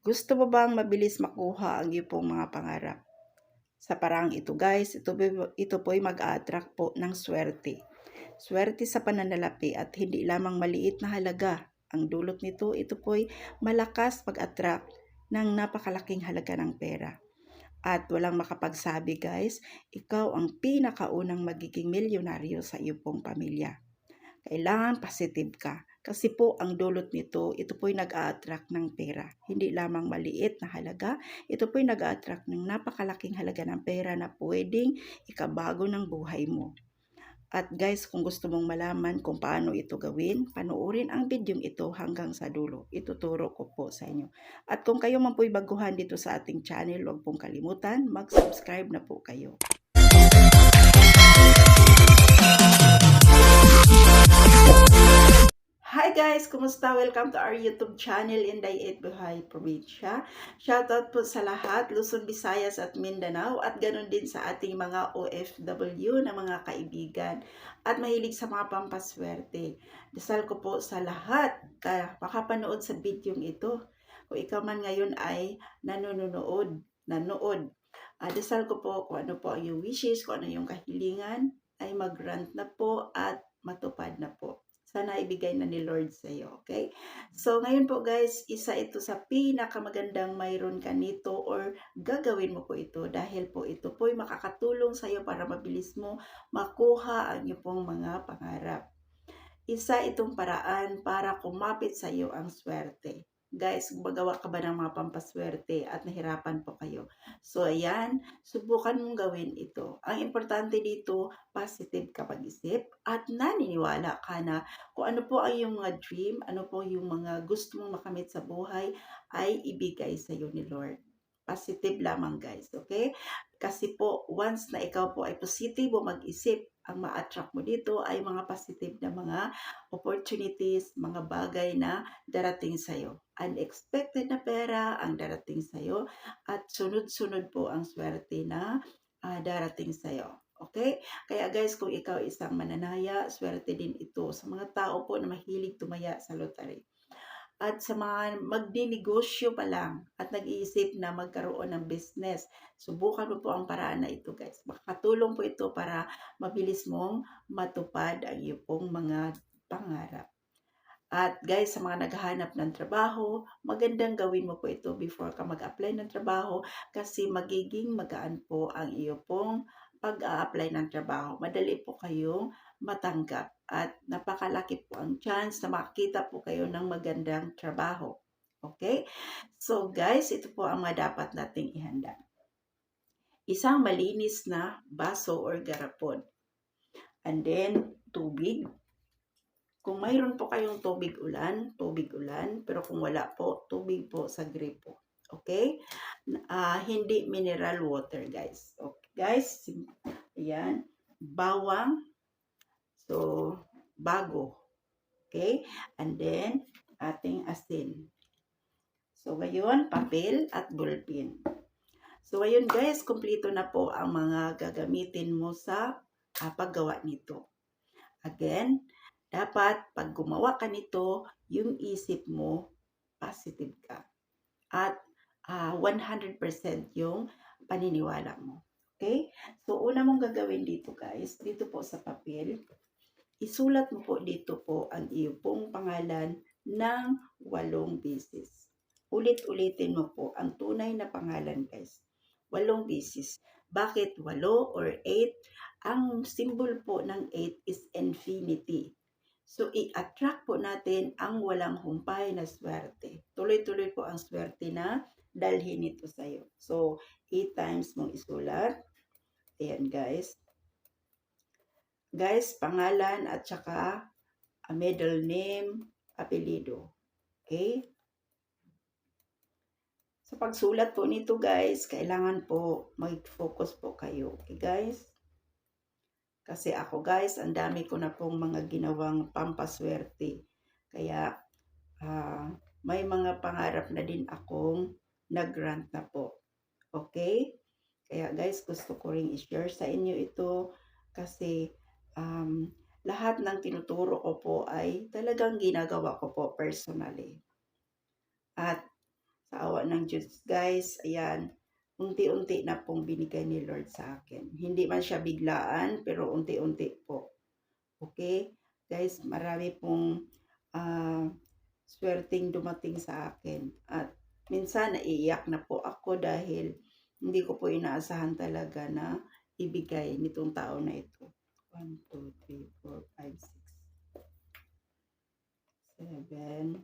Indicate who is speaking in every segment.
Speaker 1: Gusto mo bang mabilis makuha ang iyong mga pangarap? Sa paraang ito guys, ito, ito po ay mag-a-attract po ng swerte. Swerte sa pananalapi at hindi lamang maliit na halaga. Ang dulot nito, ito po ay malakas pag-attract ng napakalaking halaga ng pera. At walang makapagsabi guys, ikaw ang pinakaunang magiging milyonaryo sa iyong pamilya. Kailangan positive ka. Kasi po ang dulot nito, ito po'y nag-a-attract ng pera. Hindi lamang maliit na halaga, ito po'y nag-a-attract ng napakalaking halaga ng pera na pwedeng ikabago ng buhay mo. At guys, kung gusto mong malaman kung paano ito gawin, panoorin ang video ito hanggang sa dulo. Ituturo ko po sa inyo. At kung kayo man po'y baguhan dito sa ating channel, huwag pong kalimutan, mag-subscribe na po kayo. Hi guys! Kumusta? Welcome to our YouTube channel, Inday 8 Buhay Probinsya. Shoutout po sa lahat, Luzon, Visayas at Mindanao at ganoon din sa ating mga OFW na mga kaibigan at mahilig sa mga pampaswerte. Dasal ko po sa lahat na makapanood sa video ito. Kung ikaw man ngayon ay nanonood, nanood, uh, dasal ko po kung ano po ang iyong wishes, kung ano yung kahilingan, ay mag-grant na po at matupad na po sana ibigay na ni Lord sa iyo. Okay? So, ngayon po guys, isa ito sa pinakamagandang mayroon ka nito or gagawin mo po ito dahil po ito po ay makakatulong sa iyo para mabilis mo makuha ang iyong pong mga pangarap. Isa itong paraan para kumapit sa iyo ang swerte. Guys, gumagawa ka ba ng mga pampaswerte at nahirapan po kayo? So, ayan, subukan mong gawin ito. Ang importante dito, positive ka pag-isip at naniniwala ka na kung ano po ang iyong mga dream, ano po yung mga gusto mong makamit sa buhay, ay ibigay sa iyo ni Lord. Positive lamang guys, okay? Kasi po, once na ikaw po ay positive o mag-isip, ang ma-attract mo dito ay mga positive na mga opportunities, mga bagay na darating sa'yo. Unexpected na pera ang darating sa'yo at sunod-sunod po ang swerte na uh, darating sa'yo. Okay? Kaya guys, kung ikaw isang mananaya, swerte din ito sa mga tao po na mahilig tumaya sa lottery at sa mga magdinegosyo pa lang at nag-iisip na magkaroon ng business. Subukan mo po ang paraan na ito guys. Makakatulong po ito para mabilis mong matupad ang iyong mga pangarap. At guys, sa mga naghahanap ng trabaho, magandang gawin mo po ito before ka mag-apply ng trabaho kasi magiging magaan po ang iyo pong pag-a-apply ng trabaho. Madali po kayong matanggap at napakalaki po ang chance na makita po kayo ng magandang trabaho. Okay? So guys, ito po ang mga dapat nating ihanda. Isang malinis na baso or garapon. And then, tubig. Kung mayroon po kayong tubig ulan, tubig ulan. Pero kung wala po, tubig po sa gripo. Okay? Uh, hindi mineral water, guys. Okay, guys. Ayan. Bawang So, bago. Okay? And then, ating asin. So, ngayon, papel at ballpen. So, ngayon guys, kumpleto na po ang mga gagamitin mo sa uh, paggawa nito. Again, dapat pag gumawa ka nito, yung isip mo, positive ka. At uh, ah, 100% yung paniniwala mo. Okay? So, una mong gagawin dito guys, dito po sa papel, isulat mo po dito po ang iyong pong pangalan ng walong beses. Ulit-ulitin mo po ang tunay na pangalan guys. Walong beses. Bakit walo or eight? Ang symbol po ng eight is infinity. So, i-attract po natin ang walang humpay na swerte. Tuloy-tuloy po ang swerte na dalhin ito sa'yo. So, 8 times mong isulat. Ayan guys. Guys, pangalan at saka a middle name, apelido. Okay? Sa pagsulat po nito guys, kailangan po mag-focus po kayo. Okay guys? Kasi ako guys, ang dami ko na pong mga ginawang pampaswerte. Kaya uh, may mga pangarap na din akong nag-grant na po. Okay? Kaya guys, gusto ko ring i-share sa inyo ito kasi um, lahat ng tinuturo ko po ay talagang ginagawa ko po personally. At sa awa ng Diyos, guys, ayan, unti-unti na pong binigay ni Lord sa akin. Hindi man siya biglaan, pero unti-unti po. Okay? Guys, marami pong ah, swerting dumating sa akin. At minsan naiiyak na po ako dahil hindi ko po inaasahan talaga na ibigay nitong tao na ito. 1, 2, 3, 4, 5, 6, 7,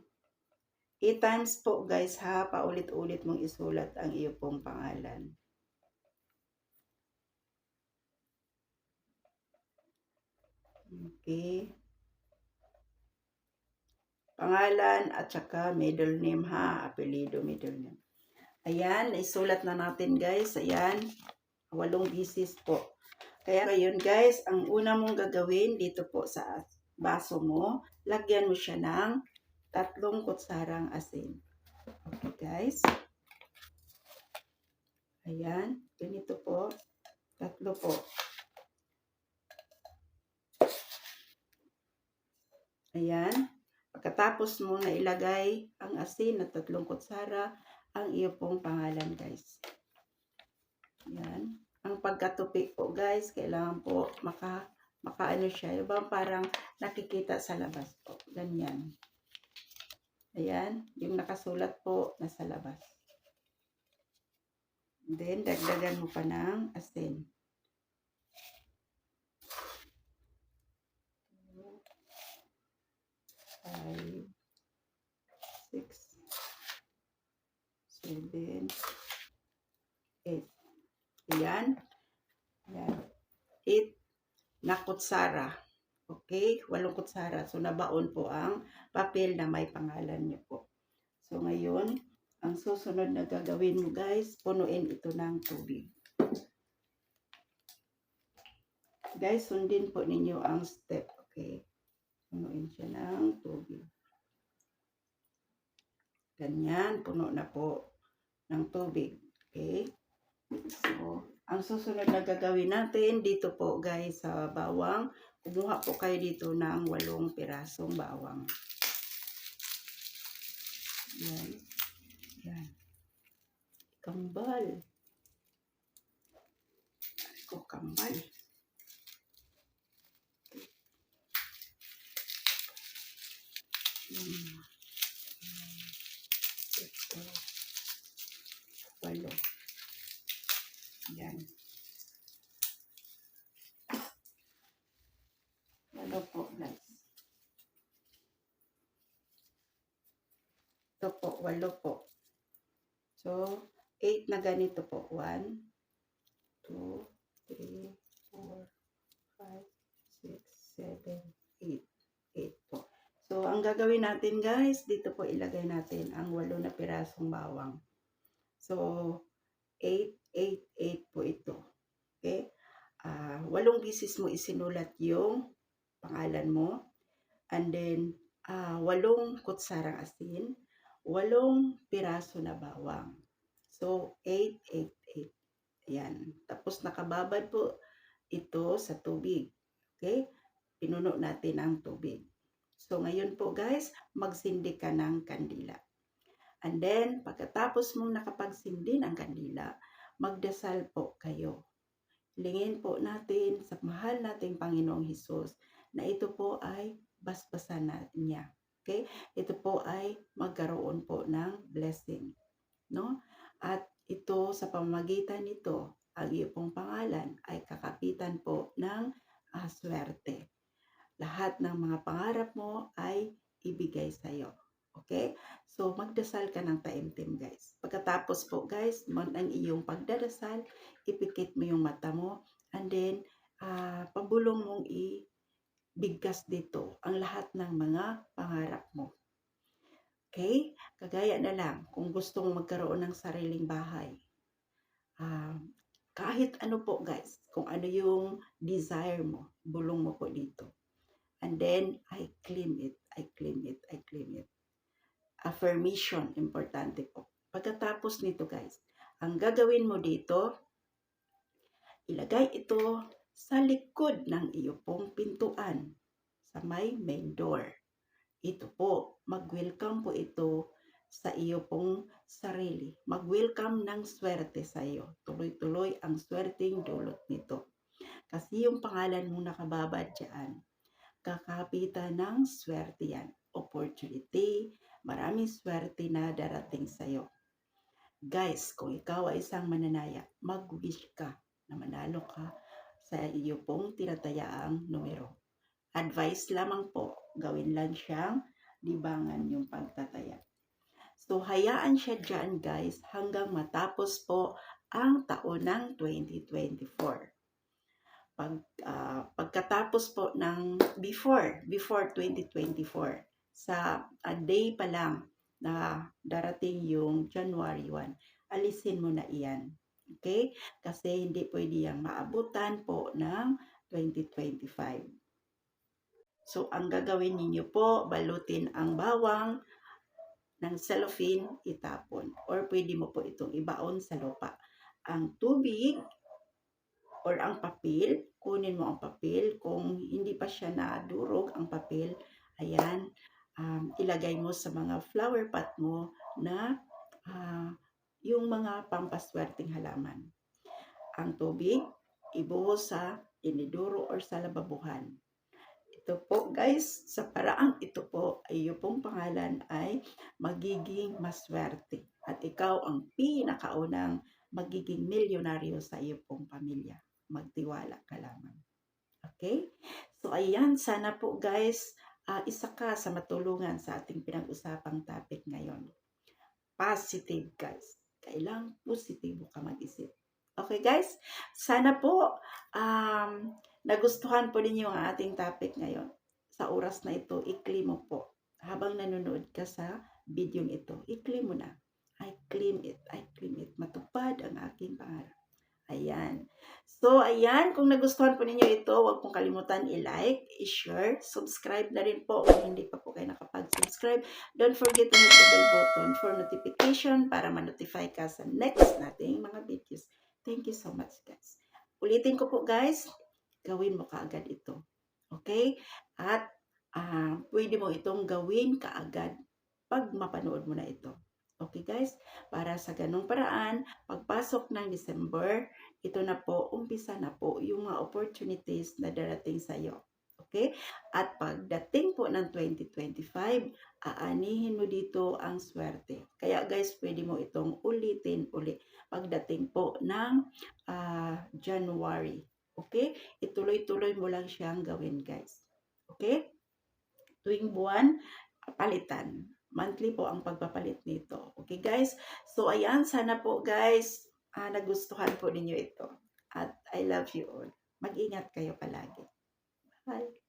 Speaker 1: 8 times po guys ha, paulit-ulit mong isulat ang iyo pong pangalan. Okay. Pangalan at saka middle name ha, apelido, middle name. Ayan, isulat na natin guys. Ayan, walong bisis po. Kaya ngayon guys, ang una mong gagawin dito po sa baso mo, lagyan mo siya ng tatlong kutsarang asin. Okay guys. Ayan, ganito po. Tatlo po. Ayan. Pagkatapos mo na ilagay ang asin at tatlong kutsara, ang iyo pong pangalan guys. Ayan. Ang pagkatupi po guys, kailangan po maka, makaano siya. Yung bang parang nakikita sa labas po. Ganyan. Ayan. Yung nakasulat po nasa labas. Then, dagdagan mo pa ng asin. five, six, seven, eight. Ayan. Ayan. Eight na kutsara. Okay? Walong kutsara. So, nabaon po ang papel na may pangalan niyo po. So, ngayon, ang susunod na gagawin mo guys, punuin ito ng tubig. Guys, sundin po ninyo ang step. Okay? Punuin siya ng tubig. Ganyan, puno na po ng tubig. Okay? So, ang susunod na gagawin natin dito po guys sa bawang, kumuha po kayo dito ng walong pirasong bawang. Yan. Yan. Kambal. Ay ko, kambal. Yan. Ito. Walo. Yan. Walo po, guys. Ito po, walo po. So, 8 na ganito po. 1, 2, 3, 4, 5, 6, 7, 8. 8 po. So, ang gagawin natin guys, dito po ilagay natin ang walo na pirasong bawang. So, 8, 8, 8 po ito. Okay? Ah, walong bisis mo isinulat yung pangalan mo. And then, ah, walong kutsarang asin, walong piraso na bawang. So, 8, 8, 8. Ayan. Tapos, nakababad po ito sa tubig. Okay? Pinuno natin ang tubig. So, ngayon po guys, magsindi ka ng kandila. And then, pagkatapos mong nakapagsindi ng kandila, magdasal po kayo. Lingin po natin sa mahal nating Panginoong Hesus na ito po ay basbasan na niya. Okay? Ito po ay magkaroon po ng blessing. No? At ito sa pamamagitan nito, ang iyo pong pangalan ay kakapitan po ng uh, swerte. Lahat ng mga pangarap mo ay ibigay sa iyo. Okay? So, magdasal ka ng taimtim, guys. Pagkatapos po, guys, man ang iyong pagdadasal, ipikit mo yung mata mo, and then, uh, pabulong mong ibigkas dito ang lahat ng mga pangarap mo. Okay? Kagaya na lang, kung gusto mong magkaroon ng sariling bahay, uh, kahit ano po, guys, kung ano yung desire mo, bulong mo po dito. And then, I claim it, I claim it, I claim it affirmation, importante po. Pagkatapos nito guys, ang gagawin mo dito, ilagay ito sa likod ng iyo pong pintuan sa may main door. Ito po, mag-welcome po ito sa iyo pong sarili. Mag-welcome ng swerte sa iyo. Tuloy-tuloy ang swerteng dulot nito. Kasi yung pangalan mong nakababad dyan, kakapitan ng swerte yan. Opportunity, maraming swerte na darating sa iyo. Guys, kung ikaw ay isang mananaya, mag-wish ka na manalo ka sa iyo pong tinatayaang numero. Advice lamang po, gawin lang siyang libangan yung pagtataya. So, hayaan siya dyan guys hanggang matapos po ang taon ng 2024. Pag, ah, pagkatapos po ng before, before 2024, sa a day pa lang na darating yung January 1, alisin mo na iyan. Okay? Kasi hindi pwede yung maabutan po ng 2025. So, ang gagawin ninyo po, balutin ang bawang ng cellophane, itapon. Or pwede mo po itong ibaon sa lupa. Ang tubig or ang papel, kunin mo ang papel. Kung hindi pa siya nadurog ang papel, ayan, um, ilagay mo sa mga flower pot mo na ah, yung mga pampaswerteng halaman. Ang tubig, ibuhos sa iniduro or sa lababuhan. Ito po guys, sa paraang ito po ay pong pangalan ay magiging maswerte. At ikaw ang pinakaunang magiging milyonaryo sa iyo pong pamilya. Magtiwala ka lamang. Okay? So ayan, sana po guys, ah, isa ka sa matulungan sa ating pinag-usapang topic ngayon. Positive guys. Kailang positibo ka mag-isip. Okay guys? Sana po um, nagustuhan po ninyo ang ating topic ngayon. Sa oras na ito, i-claim mo po. Habang nanonood ka sa video ito, i-claim mo na. I claim it, I claim it. Matupad ang aking pangarap. Ayan. So, ayan. Kung nagustuhan po ninyo ito, huwag pong kalimutan i-like, i-share, subscribe na rin po kung hindi pa po kayo nakapag-subscribe. Don't forget to hit the bell button for notification para ma-notify ka sa next nating mga videos. Thank you so much, guys. Ulitin ko po, guys. Gawin mo kaagad ito. Okay? At ah, pwede mo itong gawin kaagad pag mapanood mo na ito. Okay, guys? Para sa ganong paraan, pagpasok ng December, ito na po, umpisa na po yung mga opportunities na darating sa iyo. Okay? At pagdating po ng 2025, aanihin mo dito ang swerte. Kaya guys, pwede mo itong ulitin uli pagdating po ng ah, January. Okay? Ituloy-tuloy mo lang siyang gawin, guys. Okay? Tuwing buwan, palitan. Monthly po ang pagpapalit nito. Okay guys? So ayan, sana po guys ah, nagustuhan po ninyo ito. At I love you all. Mag-ingat kayo palagi. Bye!